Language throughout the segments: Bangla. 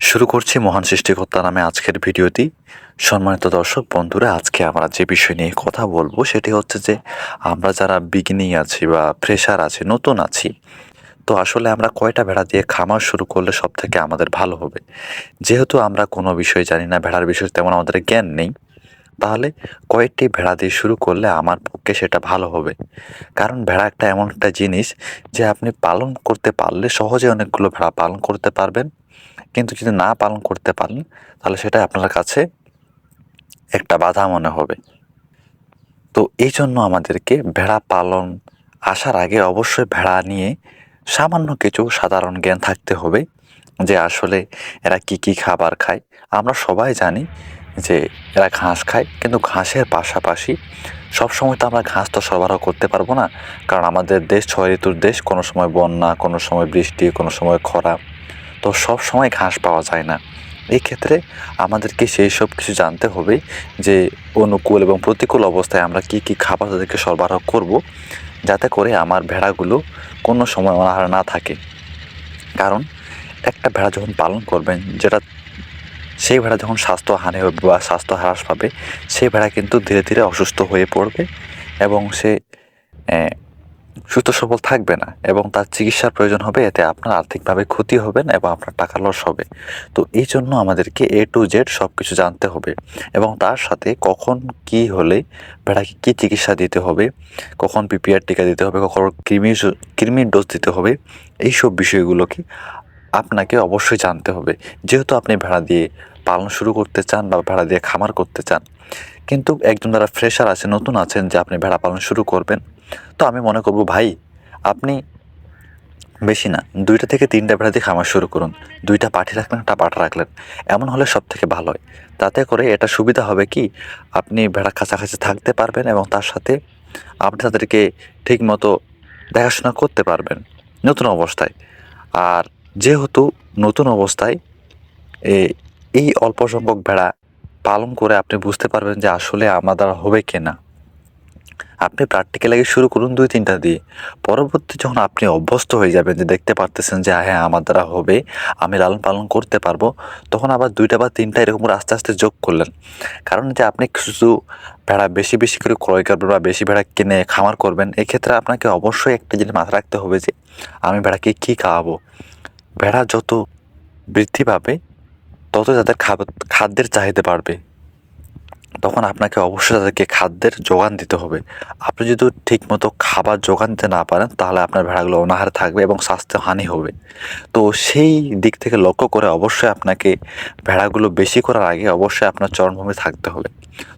শুরু করছি মহান সৃষ্টিকর্তা নামে আজকের ভিডিওটি। সম্মানিত দর্শক বন্ধুরা, আজকে আমরা যে বিষয় নিয়ে কথা বলব সেটি হচ্ছে যে, আমরা যারা বিগিনিং আছি বা ফ্রেশার আছি, নতুন আছি, তো আসলে আমরা কয়টা ভেড়া দিয়ে খামার শুরু করলে সব থেকে আমাদের ভালো হবে? যেহেতু আমরা কোনো বিষয় জানি না, ভেড়ার বিষয়ে তেমন আমাদের জ্ঞান নেই তাহলে কয়েকটি ভেড়া দিয়ে শুরু করলে আমার পক্ষে সেটা ভালো হবে। কারণ ভেড়া একটা এমন একটা জিনিস যে আপনি পালন করতে পারলে সহজে অনেকগুলো ভেড়া পালন করতে পারবেন। কিন্তু যদি না পালন করতে পারেন, তাহলে সেটা আপনার কাছে একটা বাধা মনে হবে। তো এই জন্য আমাদেরকে ভেড়া পালন আসার আগে অবশ্যই ভেড়া নিয়ে সামান্য কিছু সাধারণ জ্ঞান থাকতে হবে। যে আসলে এরা কি কি খাবার খায়, আমরা সবাই জানি যে এরা ঘাস খায়, কিন্তু ঘাসের পাশাপাশি সবসময় তো আমরা ঘাস তো সরবরাহ করতে পারব না। কারণ আমাদের দেশ ছয় ঋতুর দেশ, কোনো সময় বন্যা, কোনো সময় বৃষ্টি, কোনো সময় খরা। তো সব সময় ঘাস পাওয়া যায় না। এই ক্ষেত্রে আমাদেরকে সেই সব কিছু জানতে হবে যে অনুকূল এবং প্রতিকূল অবস্থায় আমরা কি কি খাবার তাদেরকে সরবরাহ করব, যাতে করে আমার ভেড়াগুলো কোনো সময় অনাহারে না থাকে। কারণ একটা ভেড়া যখন পালন করবেন, যেটা সেই ভেড়া যখন স্বাস্থ্য হানি হবে বা স্বাস্থ্য হ্রাস পাবে, সেই ভেড়া কিন্তু ধীরে ধীরে অসুস্থ হয়ে পড়বে এবং সে সুস্থ সবল থাকবে না এবং তার চিকিৎসার প্রয়োজন হবে, এতে আপনার আর্থিকভাবে ক্ষতি হবে না এবং আপনার টাকা লস হবে। তো এই জন্য আমাদেরকে এ টু জেড সব কিছু জানতে হবে এবং তার সাথে কখন কি হলে ভেড়াকে কী চিকিৎসা দিতে হবে, কখন পিপিআর টিকা দিতে হবে, কখন কৃমি কৃমির ডোজ দিতে হবে এই সব বিষয়গুলোকে আপনাকে অবশ্যই জানতে হবে। যেহেতু আপনি ভেড়া দিয়ে পালন শুরু করতে চান বা ভেড়া দিয়ে খামার করতে চান, কিন্তু একজন যারা ফ্রেশার আছে, নতুন আছেন যে আপনি ভেড়া পালন শুরু করবেন, তো আমি মনে করব, ভাই, আপনি বেশি না, দুইটা থেকে তিনটা ভেড়া দিয়ে খামার শুরু করুন। দুইটা পাঠি রাখলেন, একটা পাঠা রাখলেন। এমন হলে সব থেকে ভালো হয়। তাতে করে এটা সুবিধা হবে কি, আপনি ভেড়া কাছাকাছি থাকতে পারবেন এবং তার সাথে আপনি তাদেরকে ঠিক মতো দেখাশোনা করতে পারবেন নতুন অবস্থায়। আর যেহেতু নতুন অবস্থায় এই অল্প সংখ্যক ভেড়া পালন করে আপনি বুঝতে পারবেন যে আসলে আমার দ্বারা হবে কিনা আপনি প্র্যাকটিক্যাল শুরু করুন দুই তিনটা দিয়ে। পরবর্তী যখন আপনি অভ্যস্ত হয়ে যাবেন যে দেখতে পারতেছেন যে হ্যাঁ আমার দ্বারা হবে, আমি লালন পালন করতে পারব, তখন আবার দুইটা বা তিনটা এরকম করে আস্তে আস্তে যোগ করলেন। কারণ যে আপনি শুধু ভেড়া বেশি বেশি করে ক্রয় করবেন বা বেশি ভেড়া কিনে খামার করবেন, এক্ষেত্রে আপনাকে অবশ্যই একটা জিনিস মাথায় রাখতে হবে যে, আমি ভেড়াকে কী খাওয়াবো? ভেড়া যত বৃদ্ধি পাবে, তত তাদের খাদ্যের চাহিদা বাড়বে। তখন আপনাকে অবশ্যই তাদেরকে খাদ্যের যোগান দিতে হবে। আপনি যদি ঠিকমতো খাবার যোগান দিতে না পারেন, তাহলে আপনার ভেড়াগুলো অনাহারে থাকবে এবং স্বাস্থ্য হানি হবে। তো সেই দিক থেকে লক্ষ্য করে অবশ্যই আপনাকে ভেড়াগুলো বেশি করার আগে অবশ্যই আপনার চরণভূমি থাকতে হবে।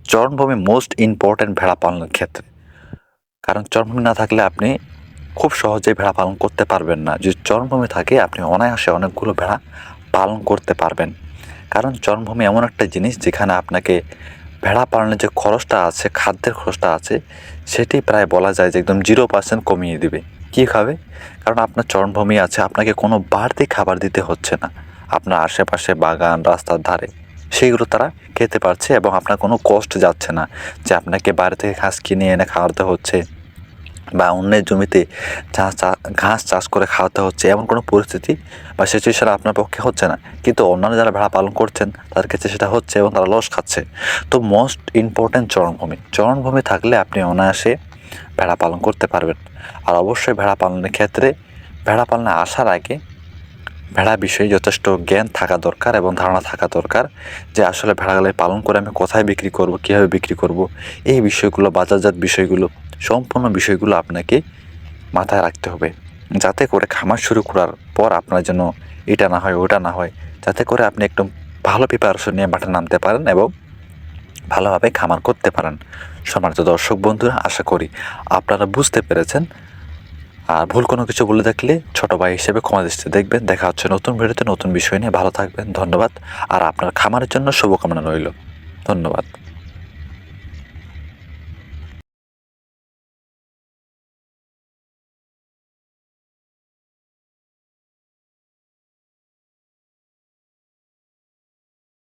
চরণভূমি মোস্ট ইম্পর্ট্যান্ট ভেড়া পালনের ক্ষেত্রে। কারণ চরণভূমি না থাকলে আপনি খুব সহজেই ভেড়া পালন করতে পারবেন না। যদি চরণভূমি থাকে, আপনি অনায়াসে অনেকগুলো ভেড়া পালন করতে পারবেন। কারণ চরণভূমি এমন একটা জিনিস যেখানে আপনাকে ভেড়া পালনের যে খরচটা আছে, খাদ্যের খরচটা আছে, সেটি প্রায় বলা যায় যে একদম জিরো পার্সেন্ট কমিয়ে দিবে। কী খাবে? কারণ আপনার চরণভূমি আছে, আপনাকে কোনো বাড়তি খাবার দিতে হচ্ছে না। আপনার আশেপাশে বাগান, রাস্তার ধারে সেইগুলো তারা খেতে পারছে এবং আপনার কোনো কষ্ট যাচ্ছে না যে আপনাকে বাইরে থেকে ঘাস কিনে এনে খাওয়াতে হচ্ছে। বা অন্যের জমিতে চাষ ঘাস চাষ করে খাওয়াতে হচ্ছে এমন কোনো পরিস্থিতি বা সিচুয়েশন আপনার পক্ষে হচ্ছে না। কিন্তু অন্যান্য যারা ভেড়া পালন করছেন, তাদের ক্ষেত্রে সেটা হচ্ছে এবং তারা লস খাচ্ছে। তো মোস্ট ইম্পর্ট্যান্ট চরণভূমি। চরণভূমি থাকলে আপনি অনায়াসে ভেড়া পালন করতে পারবেন। আর অবশ্যই ভেড়া পালনের ক্ষেত্রে ভেড়া পালনে আসার আগে ভেড়া বিষয়ে যথেষ্ট জ্ঞান থাকা দরকার এবং ধারণা থাকা দরকার যে আসলে ভেড়াগুলো পালন করে আমি কোথায় বিক্রি করব, কীভাবে বিক্রি করব। এই বিষয়গুলো, বাজারজাত বিষয়গুলো, সম্পূর্ণ বিষয়গুলো আপনাকে মাথায় রাখতে হবে। যাতে করে খামার শুরু করার পর আপনার জন্য এটা না হয়, ওটা না হয়। যাতে করে আপনি একদম ভালো প্রিপারেশন নিয়ে মাঠে নামতে পারেন এবং ভালোভাবে খামার করতে পারেন। সম্মানিত দর্শক বন্ধুরা, আশা করি আপনারা বুঝতে পেরেছেন আর ভুল কোনো কিছু বলে থাকলে ছোট ভাই হিসেবে ক্ষমা দৃষ্টি দেখবেন। দেখা হচ্ছে নতুন ভিডিওতে, নতুন বিষয় নিয়ে। ভালো থাকবেন, ধন্যবাদ। আর আপনার খামারের জন্য শুভকামনা রইল। ধন্যবাদ।